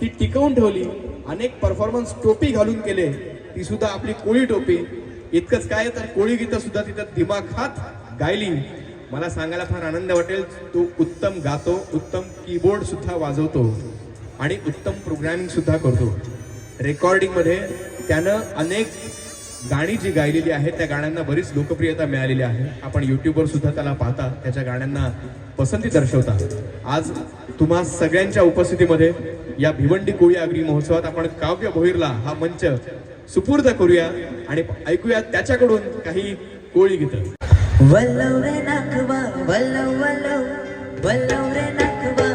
ती टिकवून ठेवली. अनेक परफॉर्मन्स टोपी घालून केले. ती सुद्धा आपली कोळी टोपी. इतकंच काय तर कोळी गीतं सुद्धा तिथं दिमाखात गायली. मला सांगायला फार आनंद वाटेल. तो उत्तम गातो उत्तम कीबोर्ड सुद्धा वाजवतो आणि उत्तम प्रोग्रॅमिंग सुद्धा करतो. रेकॉर्डिंगमध्ये त्यानं अनेक गाणी जी गायलेली आहेत त्या गाण्यांना बरीच लोकप्रियता मिळालेली आहे. आपण युट्यूबवर सुद्धा त्याला पाहता त्याच्या गाण्यांना पसंती दर्शवता. आज तुम्हा सगळ्यांच्या उपस्थितीमध्ये या भिवंडी कोळी आगरी महोत्सवात आपण काव्य भोईरला हा मंच सुपूर्द करूया आणि ऐकूया त्याच्याकडून काही कोळी गीतं. वल्लव रे नाखवा वल्लव वल्लव वल्लव रे नाखवा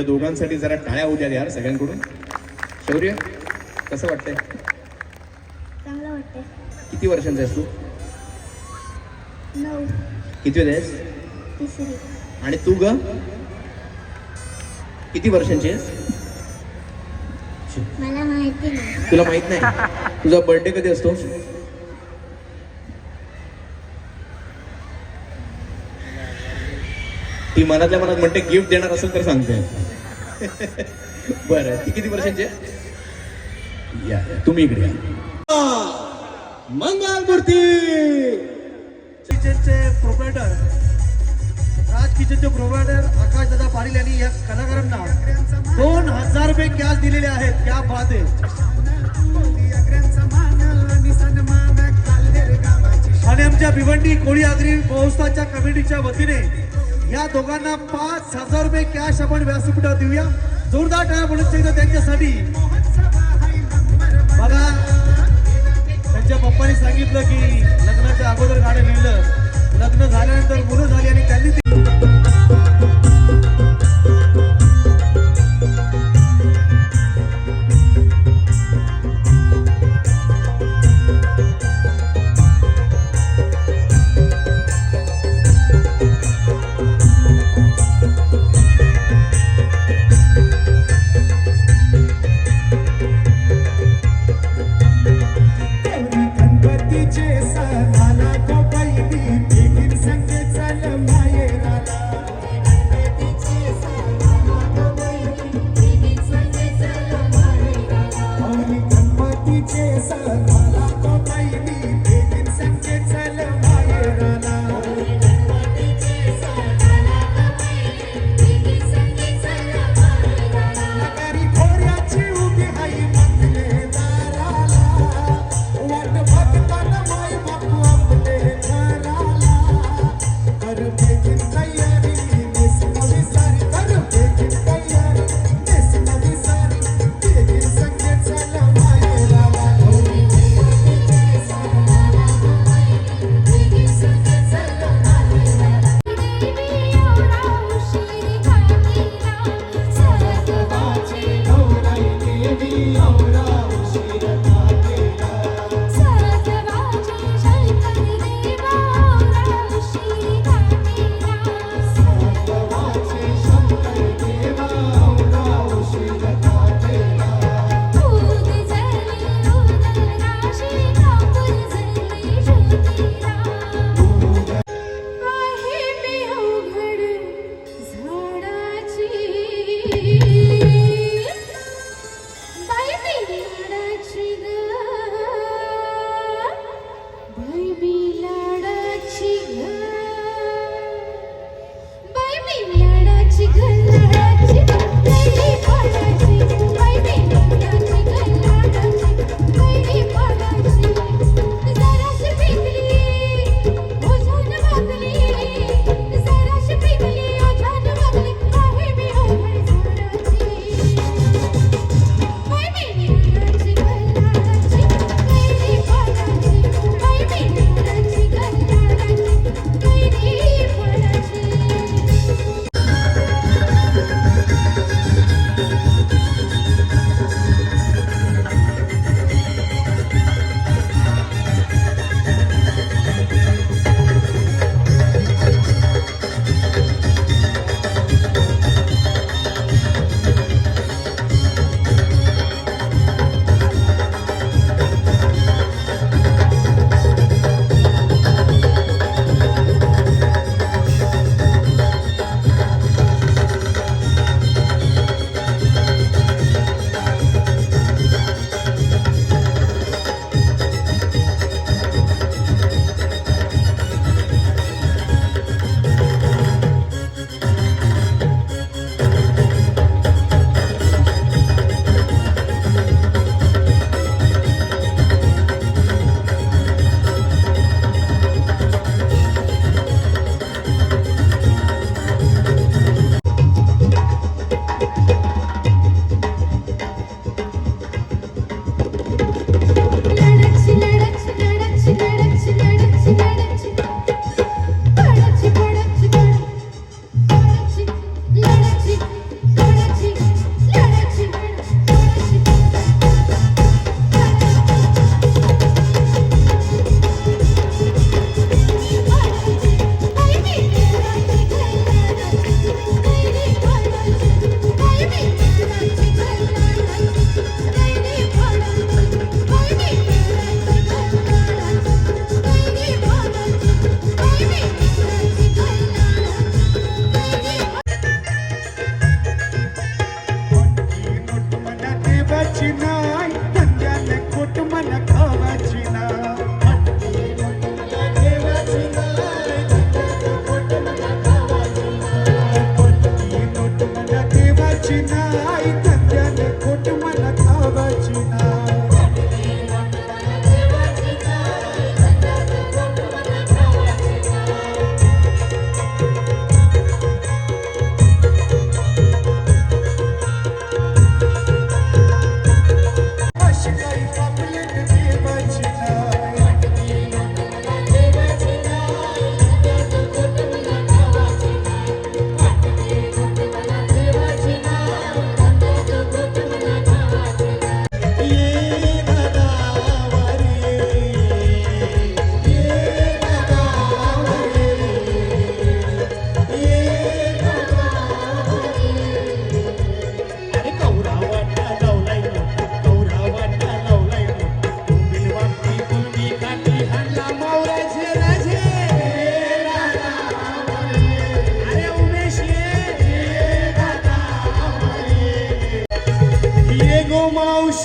या दोघांसाठी जरा टाळ्या होऊ द्या यार सगळ्यांकडून. शौर्य कसं वाटतंय? चांगलं वाटतंय. किती वर्षांचा आहेस तू? नऊ. किती आहेस? तिसरी. आणि तू ग? किती वर्षांची आहेस? मला माहिती नाही. तुला माहीत नाही? तुझा बर्थडे कधी असतो? ती मनातल्या मनात म्हणते गिफ्ट देणार असेल तर सांगते. बरं ती किती वर्षांची आहे? या तुम्ही इकडे मंगल मूर्ती! किचनचे प्रोप्रायटर राज किचनचे प्रोप्रायटर आकाश दादा पाटील यांनी या कलाकारांना दोन हजार रुपये कॅश दिलेले आहेत. क्या बात आहे. आणि आमच्या भिवंडी कोळी आगरी महोत्सवाच्या कमिटीच्या वतीने या दोघांना पाच हजार रुपये कॅश आपण व्यासपीठावर देऊया. जोरदार टाळ्या म्हणून एकदा त्यांच्यासाठी. बघा त्यांच्या पप्पाने सांगितलं की लग्नाच्या अगोदर गाणं लिहिलं. लग्न झाल्यानंतर मुलं झाली आणि त्यांनी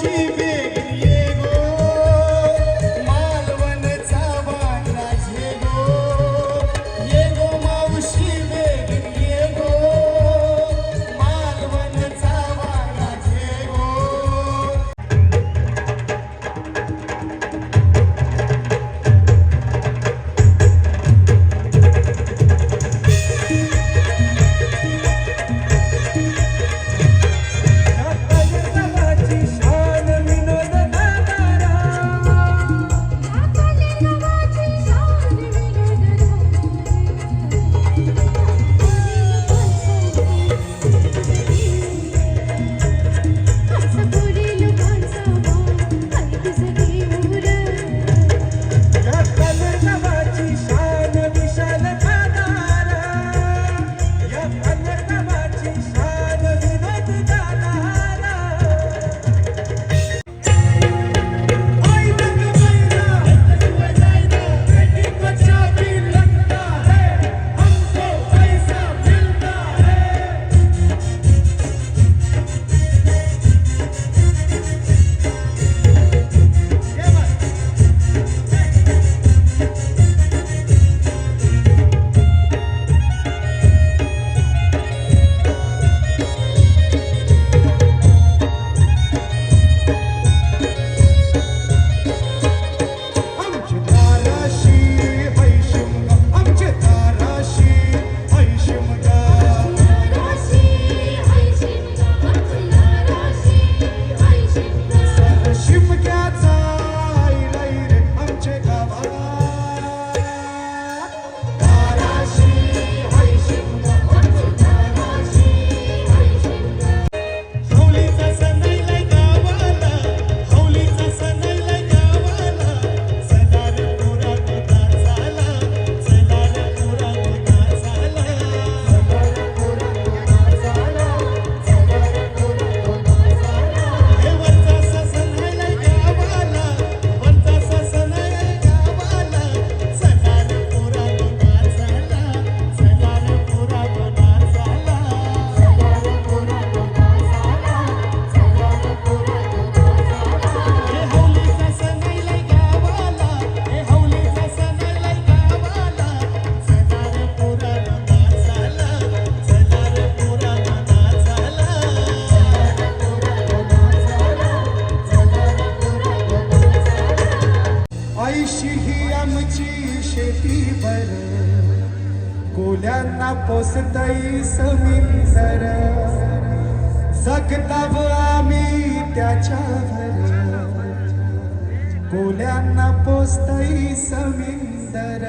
ते कोल्यांना पोसतई समिंदर जगताब आम्ही त्याच्यावर कोल्यांना पोसतई समिंदर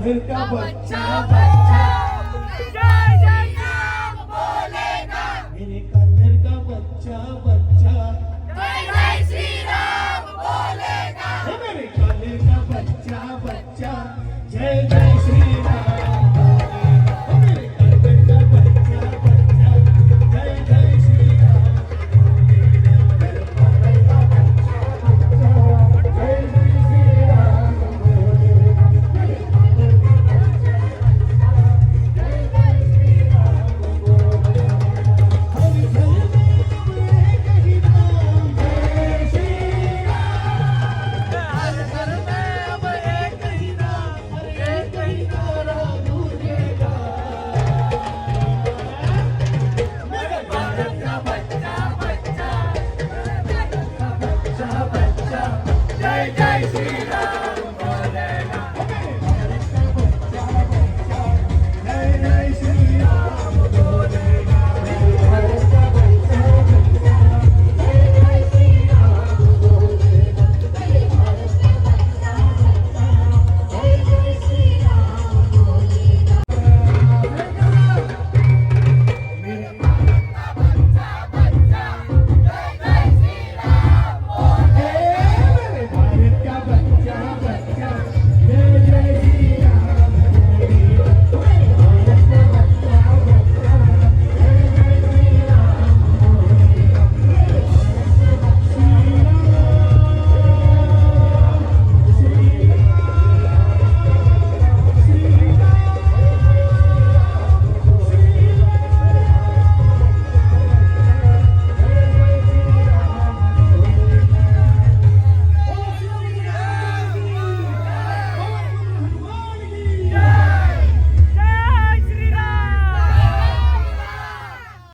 घर का बच्चा बच्चा